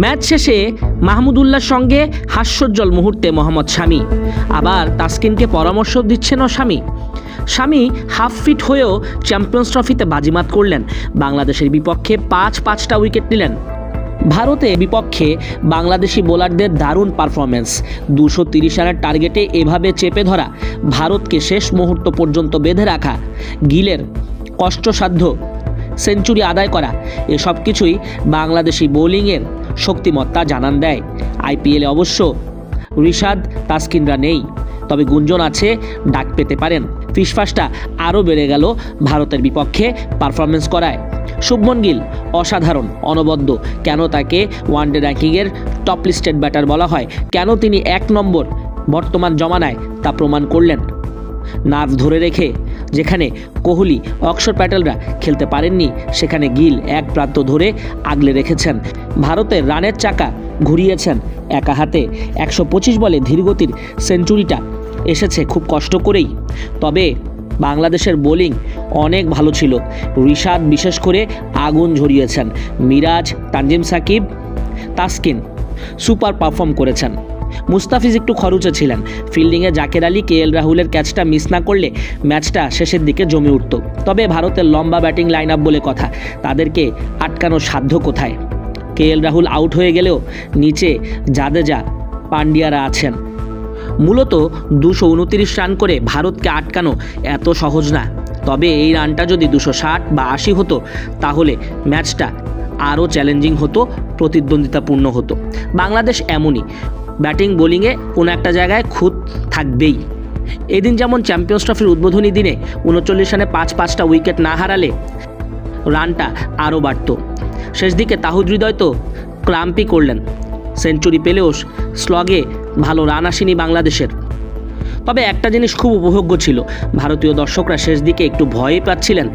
Match শেষে মাহমুদুল্লাহর সঙ্গে হাস্যোজ্জ্বল মুহূর্তে মোহাম্মদ শামি। আবার তাসকিনকে পরামর্শ দিচ্ছেন স্বামী শামি হাফ ফিট হয়েও চ্যাম্পিয়ন্স ট্রফিতে বাজিমাত করলেন। বাংলাদেশের বিপক্ষে পাঁচ পাঁচটা উইকেট নিলেন। ভারতে বিপক্ষে বাংলাদেশি বোলারদের দারুণ পারফরমেন্স দুশো তিরিশ রানের টার্গেটে এভাবে চেপে ধরা ভারতকে শেষ মুহূর্ত পর্যন্ত বেঁধে রাখা। গিলের কষ্টসাধ্য সেঞ্চুরি আদায় করা। এসব কিছুই বাংলাদেশি বোলিংয়ের শক্তিমত্তা জানান দেয়। আইপিএলে অবশ্য ঋষাদ তাসকিনরা নেই। তবে গুঞ্জন আছে, ডাক পেতে পারেন। ফিসফাসটা আরও বেড়ে গেল ভারতের বিপক্ষে পারফরমেন্স করায়। শুভমন গিল, অসাধারণ, অনবদ্য। কেন তাকে ওয়ানডে র্যাঙ্কিংয়ের টপ লিস্টেড ব্যাটার বলা হয়? কেন তিনি এক নম্বর বর্তমান জমানায় তা প্রমাণ করলেন? নার্ভ ধরে রেখে যেখানে কোহলি অক্ষর প্যাটেলরা খেলতে পারেননি, সেখানে গিল এক প্রান্ত ধরে আগলে রেখেছেন। ভারতের রানের চাকা ঘুরিয়েছেন একা হাতে। একশো পঁচিশ বলে ধীরগতির সেঞ্চুরিটা এসেছে খুব কষ্ট করেই। তবে বাংলাদেশের বোলিং অনেক ভালো ছিল। ঋষাদ বিশেষ করে আগুন ঝরিয়েছেন। মিরাজ, তানজিম সাকিব, তাসকিন সুপার পারফর্ম করেছেন। মুস্তাফিজ একটু খরুচে ছিলেন। ফিল্ডিংয়ে জাকের আলী, কে এল রাহুলের ক্যাচটা মিস না করলে ম্যাচটা শেষের দিকে জমে উঠত। তবে ভারতের লম্বা ব্যাটিং লাইন আপ বলে কথা, তাদেরকে আটকানোর সাধ্য কোথায়? কে এল রাহুল আউট হয়ে গেলেও নিচে জাদেজা পান্ডিয়ারা আছেন। মূলত দুশো উনতিরিশ রান করে ভারতকে আটকানো এত সহজ না। তবে এই রানটা যদি দুশো ষাট বা আশি হতো, তাহলে ম্যাচটা আরও চ্যালেঞ্জিং হতো, প্রতিদ্বন্দ্বিতাপূর্ণ হতো। বাংলাদেশ এমনই ব্যাটিং, বোলিংয়ে কোনো একটা জায়গায় খুঁত থাকবেই। এদিন যেমন চ্যাম্পিয়ন্স ট্রফির উদ্বোধনী দিনে উনচল্লিশ রানে পাঁচ পাঁচটা উইকেট না হারালে রানটা আরও বাড়ত। শেষ দিকে তাহুদ হৃদয় তো ক্লাম্পই করলেন। সেঞ্চুরি পেলেও স্লগে ভালো রান আসেনি বাংলাদেশের। তবে একটা জিনিস খুব উপভোগ্য ছিল, ভারতীয় দর্শকরা শেষ দিকে একটু ভয়ই পাচ্ছিলেন,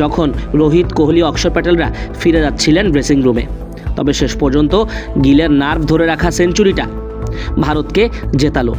যখন রোহিত, কোহলি, অক্ষর প্যাটেলরা ফিরে যাচ্ছিলেন ড্রেসিং রুমে তবে শেষ পর্যন্ত গিলের নার্ভ ধরে রাখা সেঞ্চুরিটা ভারতকে জেতালো